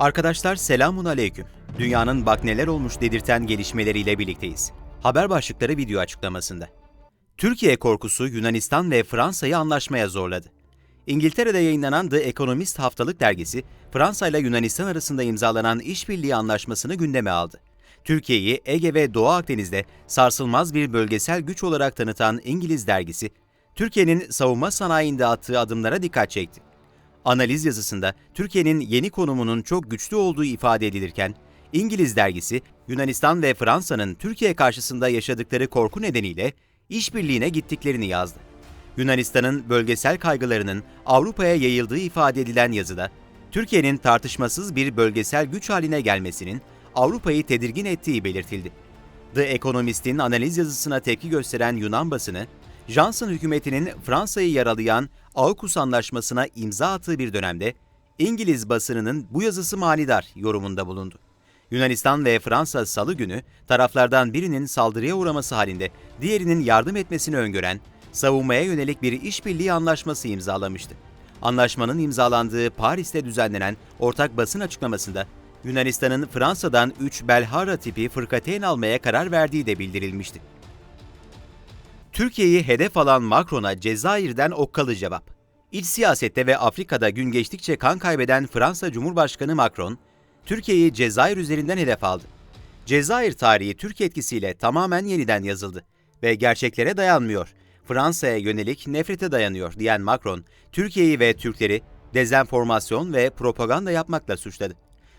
Arkadaşlar selamun aleyküm. Dünyanın bak neler olmuş dedirten gelişmeleriyle birlikteyiz. Haber başlıkları video açıklamasında. Türkiye korkusu Yunanistan ve Fransa'yı anlaşmaya zorladı. İngiltere'de yayınlanan The Economist haftalık dergisi, Fransa ile Yunanistan arasında imzalanan işbirliği anlaşmasını gündeme aldı. Türkiye'yi Ege ve Doğu Akdeniz'de sarsılmaz bir bölgesel güç olarak tanıtan İngiliz dergisi, Türkiye'nin savunma sanayinde attığı adımlara dikkat çekti. Analiz yazısında Türkiye'nin yeni konumunun çok güçlü olduğu ifade edilirken, İngiliz dergisi Yunanistan ve Fransa'nın Türkiye karşısında yaşadıkları korku nedeniyle işbirliğine gittiklerini yazdı. Yunanistan'ın bölgesel kaygılarının Avrupa'ya yayıldığı ifade edilen yazıda, Türkiye'nin tartışmasız bir bölgesel güç haline gelmesinin Avrupa'yı tedirgin ettiği belirtildi. The Economist'in analiz yazısına tepki gösteren Yunan basını, Johnson hükümetinin Fransa'yı yaralayan AUKUS anlaşmasına imza attığı bir dönemde İngiliz basınının bu yazısı manidar yorumunda bulundu. Yunanistan ve Fransa salı günü taraflardan birinin saldırıya uğraması halinde diğerinin yardım etmesini öngören savunmaya yönelik bir işbirliği anlaşması imzalamıştı. Anlaşmanın imzalandığı Paris'te düzenlenen ortak basın açıklamasında Yunanistan'ın Fransa'dan 3 Belhara tipi fırkateyn almaya karar verdiği de bildirilmişti. Türkiye'yi hedef alan Macron'a Cezayir'den okkalı cevap. İç siyasette ve Afrika'da gün geçtikçe kan kaybeden Fransa Cumhurbaşkanı Macron, Türkiye'yi Cezayir üzerinden hedef aldı. Cezayir tarihi Türk etkisiyle tamamen yeniden yazıldı ve gerçeklere dayanmıyor. Fransa'ya yönelik nefrete dayanıyor diyen Macron, Türkiye'yi ve Türkleri dezenformasyon ve propaganda yapmakla suçladı.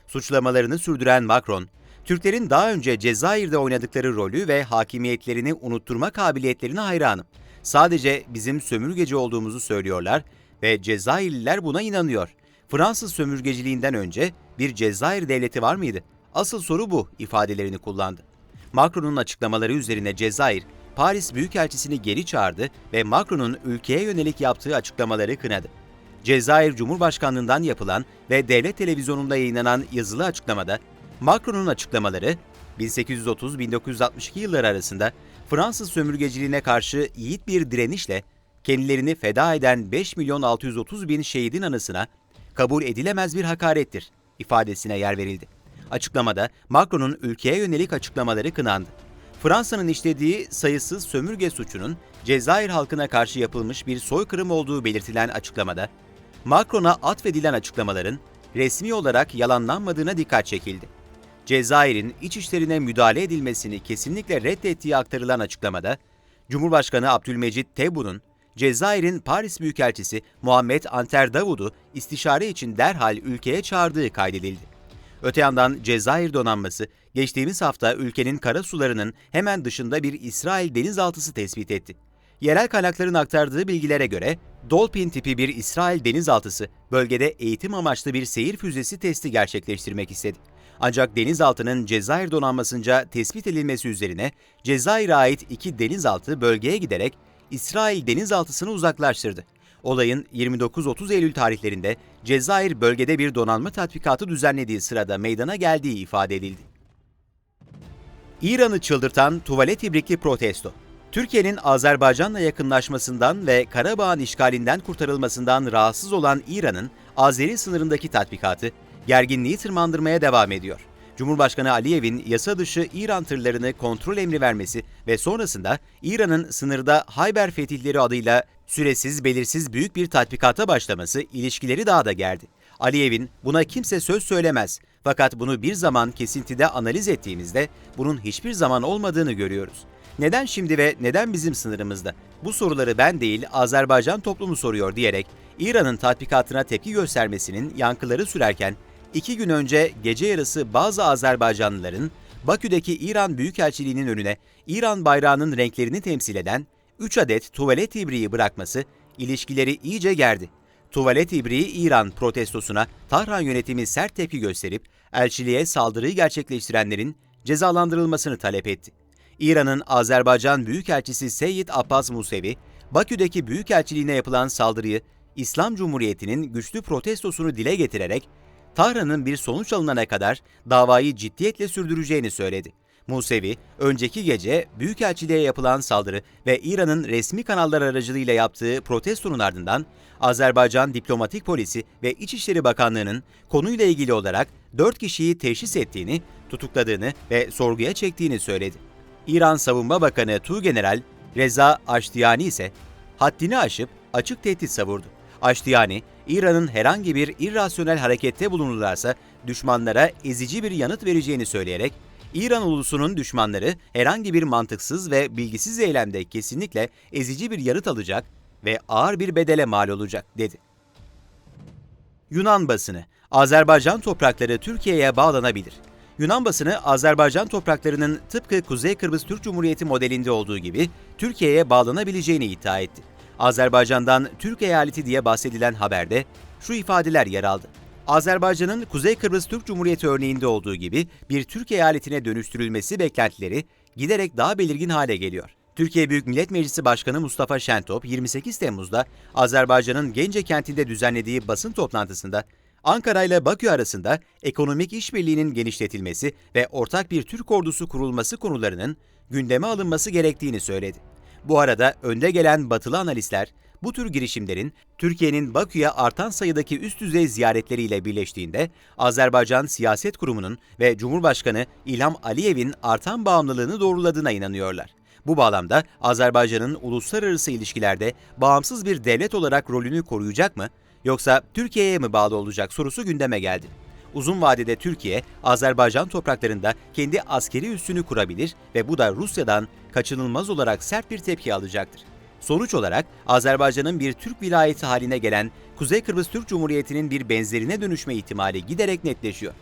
Suçlamalarını sürdüren Macron, Türklerin daha önce Cezayir'de oynadıkları rolü ve hakimiyetlerini unutturma kabiliyetlerine hayranım. Sadece bizim sömürgeci olduğumuzu söylüyorlar ve Cezayirliler buna inanıyor. Fransız sömürgeciliğinden önce bir Cezayir devleti var mıydı? Asıl soru bu ifadelerini kullandı. Macron'un açıklamaları üzerine Cezayir, Paris Büyükelçisini geri çağırdı ve Macron'un ülkeye yönelik yaptığı açıklamaları kınadı. Cezayir Cumhurbaşkanlığından yapılan ve devlet televizyonunda yayınlanan yazılı açıklamada Macron'un açıklamaları 1830-1962 yılları arasında Fransız sömürgeciliğine karşı yiğit bir direnişle kendilerini feda eden 5 milyon 630 bin şehidin anısına kabul edilemez bir hakarettir ifadesine yer verildi. Açıklamada Macron'un ülkeye yönelik açıklamaları kınandı. Fransa'nın işlediği sayısız sömürge suçunun Cezayir halkına karşı yapılmış bir soykırım olduğu belirtilen açıklamada, Macron'a atfedilen açıklamaların resmi olarak yalanlanmadığına dikkat çekildi. Cezayir'in iç işlerine müdahale edilmesini kesinlikle reddettiği aktarılan açıklamada, Cumhurbaşkanı Abdülmecit Tebboun'un Cezayir'in Paris Büyükelçisi Muhammed Anter Davud'u istişare için derhal ülkeye çağırdığı kaydedildi. Öte yandan Cezayir donanması geçtiğimiz hafta ülkenin kara sularının hemen dışında bir İsrail denizaltısı tespit etti. Yerel kaynakların aktardığı bilgilere göre Dolphin tipi bir İsrail denizaltısı bölgede eğitim amaçlı bir seyir füzesi testi gerçekleştirmek istedi. Ancak denizaltının Cezayir donanmasınca tespit edilmesi üzerine Cezayir'e ait iki denizaltı bölgeye giderek İsrail denizaltısını uzaklaştırdı. Olayın 29-30 Eylül tarihlerinde Cezayir bölgede bir donanma tatbikatı düzenlediği sırada meydana geldiği ifade edildi. İran'ı çıldırtan tuvalet ibrikli protesto. Türkiye'nin Azerbaycan'la yakınlaşmasından ve Karabağ'ın işgalinden kurtarılmasından rahatsız olan İran'ın Azeri sınırındaki tatbikatı gerginliği tırmandırmaya devam ediyor. Cumhurbaşkanı Aliyev'in yasa dışı İran tırlarını kontrol emri vermesi ve sonrasında İran'ın sınırda Hayber fetihleri adıyla süresiz belirsiz büyük bir tatbikata başlaması ilişkileri daha da gerdi. Aliyev'in buna kimse söz söylemez fakat bunu bir zaman kesintide analiz ettiğimizde bunun hiçbir zaman olmadığını görüyoruz. Neden şimdi ve neden bizim sınırımızda? Bu soruları ben değil Azerbaycan toplumu soruyor diyerek İran'ın tatbikatına tepki göstermesinin yankıları sürerken iki gün önce gece yarısı bazı Azerbaycanlıların Bakü'deki İran Büyükelçiliği'nin önüne İran bayrağının renklerini temsil eden 3 adet tuvalet ibriği bırakması ilişkileri iyice gerdi. Tuvalet ibriği İran protestosuna Tahran yönetimi sert tepki gösterip elçiliğe saldırıyı gerçekleştirenlerin cezalandırılmasını talep etti. İran'ın Azerbaycan Büyükelçisi Seyyid Abbas Musevi, Bakü'deki Büyükelçiliğine yapılan saldırıyı İslam Cumhuriyeti'nin güçlü protestosunu dile getirerek Tahran'ın bir sonuç alınana kadar davayı ciddiyetle sürdüreceğini söyledi. Musevi, önceki gece Büyükelçiliğe yapılan saldırı ve İran'ın resmi kanallar aracılığıyla yaptığı protestonun ardından Azerbaycan Diplomatik Polisi ve İçişleri Bakanlığı'nın konuyla ilgili olarak 4 kişiyi teşhis ettiğini, tutukladığını ve sorguya çektiğini söyledi. İran Savunma Bakanı Tuğgeneral Reza Aştiyani ise haddini aşıp açık tehdit savurdu. Aştiyani, İran'ın herhangi bir irrasyonel harekette bulunurlarsa düşmanlara ezici bir yanıt vereceğini söyleyerek, İran ulusunun düşmanları herhangi bir mantıksız ve bilgisiz eylemde kesinlikle ezici bir yanıt alacak ve ağır bir bedele mal olacak dedi. Yunan basını, Azerbaycan toprakları Türkiye'ye bağlanabilir. Yunan basını Azerbaycan topraklarının tıpkı Kuzey Kıbrıs Türk Cumhuriyeti modelinde olduğu gibi Türkiye'ye bağlanabileceğini iddia etti. Azerbaycan'dan Türk eyaleti diye bahsedilen haberde şu ifadeler yer aldı. Azerbaycan'ın Kuzey Kıbrıs Türk Cumhuriyeti örneğinde olduğu gibi bir Türk eyaletine dönüştürülmesi beklentileri giderek daha belirgin hale geliyor. Türkiye Büyük Millet Meclisi Başkanı Mustafa Şentop 28 Temmuz'da Azerbaycan'ın Gence kentinde düzenlediği basın toplantısında Ankara ile Bakü arasında ekonomik işbirliğinin genişletilmesi ve ortak bir Türk ordusu kurulması konularının gündeme alınması gerektiğini söyledi. Bu arada önde gelen batılı analistler bu tür girişimlerin Türkiye'nin Bakü'ye artan sayıdaki üst düzey ziyaretleriyle birleştiğinde Azerbaycan Siyaset Kurumu'nun ve Cumhurbaşkanı İlham Aliyev'in artan bağımlılığını doğruladığına inanıyorlar. Bu bağlamda Azerbaycan'ın uluslararası ilişkilerde bağımsız bir devlet olarak rolünü koruyacak mı yoksa Türkiye'ye mi bağlı olacak sorusu gündeme geldi. Uzun vadede Türkiye, Azerbaycan topraklarında kendi askeri üssünü kurabilir ve bu da Rusya'dan kaçınılmaz olarak sert bir tepki alacaktır. Sonuç olarak Azerbaycan'ın bir Türk vilayeti haline gelen Kuzey Kıbrıs Türk Cumhuriyeti'nin bir benzerine dönüşme ihtimali giderek netleşiyor.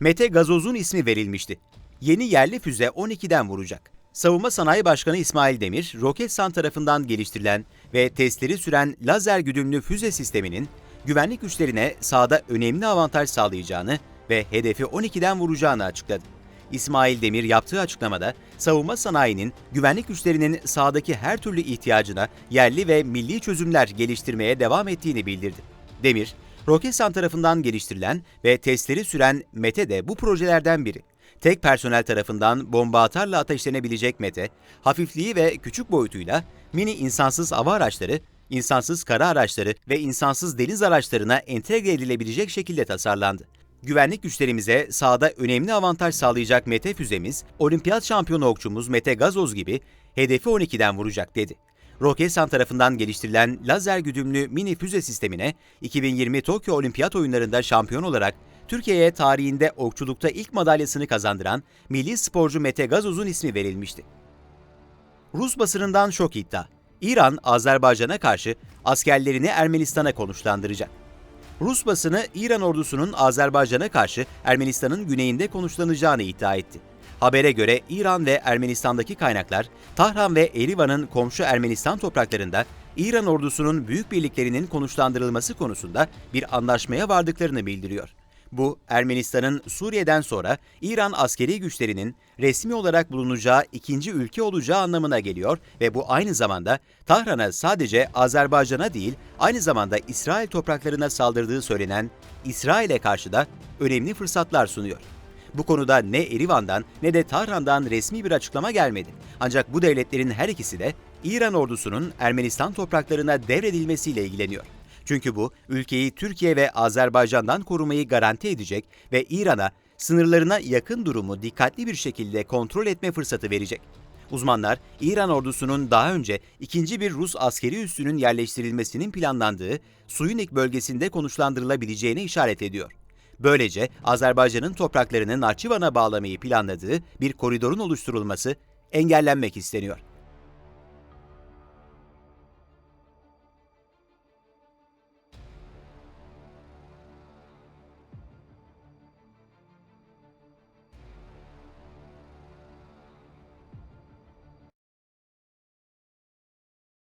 Mete Gazoz'un ismi verilmişti. Yeni yerli füze 12'den vuracak. Savunma Sanayi Başkanı İsmail Demir, Roketsan tarafından geliştirilen ve testleri süren lazer güdümlü füze sisteminin güvenlik güçlerine sahada önemli avantaj sağlayacağını ve hedefi 12'den vuracağını açıkladı. İsmail Demir yaptığı açıklamada savunma sanayinin güvenlik güçlerinin sahadaki her türlü ihtiyacına yerli ve milli çözümler geliştirmeye devam ettiğini bildirdi. Demir, Roketsan tarafından geliştirilen ve testleri süren METE de bu projelerden biri. Tek personel tarafından bomba atarla ateşlenebilecek METE, hafifliği ve küçük boyutuyla mini insansız hava araçları, insansız kara araçları ve insansız deniz araçlarına entegre edilebilecek şekilde tasarlandı. Güvenlik güçlerimize sahada önemli avantaj sağlayacak Mete füzemiz, olimpiyat şampiyonu okçumuz Mete Gazoz gibi hedefi 12'den vuracak dedi. Roketsan tarafından geliştirilen lazer güdümlü mini füze sistemine 2020 Tokyo Olimpiyat Oyunlarında şampiyon olarak Türkiye'ye tarihinde okçulukta ilk madalyasını kazandıran milli sporcu Mete Gazoz'un ismi verilmişti. Rus basınından şok iddia. İran, Azerbaycan'a karşı askerlerini Ermenistan'a konuşlandıracak. Rus basını İran ordusunun Azerbaycan'a karşı Ermenistan'ın güneyinde konuşlanacağını iddia etti. Habere göre İran ve Ermenistan'daki kaynaklar Tahran ve Erivan'ın komşu Ermenistan topraklarında İran ordusunun büyük birliklerinin konuşlandırılması konusunda bir anlaşmaya vardıklarını bildiriyor. Bu, Ermenistan'ın Suriye'den sonra İran askeri güçlerinin resmi olarak bulunacağı ikinci ülke olacağı anlamına geliyor ve bu aynı zamanda Tahran'a sadece Azerbaycan'a değil, aynı zamanda İsrail topraklarına saldırdığı söylenen İsrail'e karşı da önemli fırsatlar sunuyor. Bu konuda ne Erivan'dan ne de Tahran'dan resmi bir açıklama gelmedi. Ancak bu devletlerin her ikisi de İran ordusunun Ermenistan topraklarına devredilmesiyle ilgileniyor. Çünkü bu ülkeyi Türkiye ve Azerbaycan'dan korumayı garanti edecek ve İran'a sınırlarına yakın durumu dikkatli bir şekilde kontrol etme fırsatı verecek. Uzmanlar, İran ordusunun daha önce ikinci bir Rus askeri üssünün yerleştirilmesinin planlandığı Suyunik bölgesinde konuşlandırılabileceğine işaret ediyor. Böylece Azerbaycan'ın topraklarını Nahçıvan'a bağlamayı planladığı bir koridorun oluşturulması engellenmek isteniyor.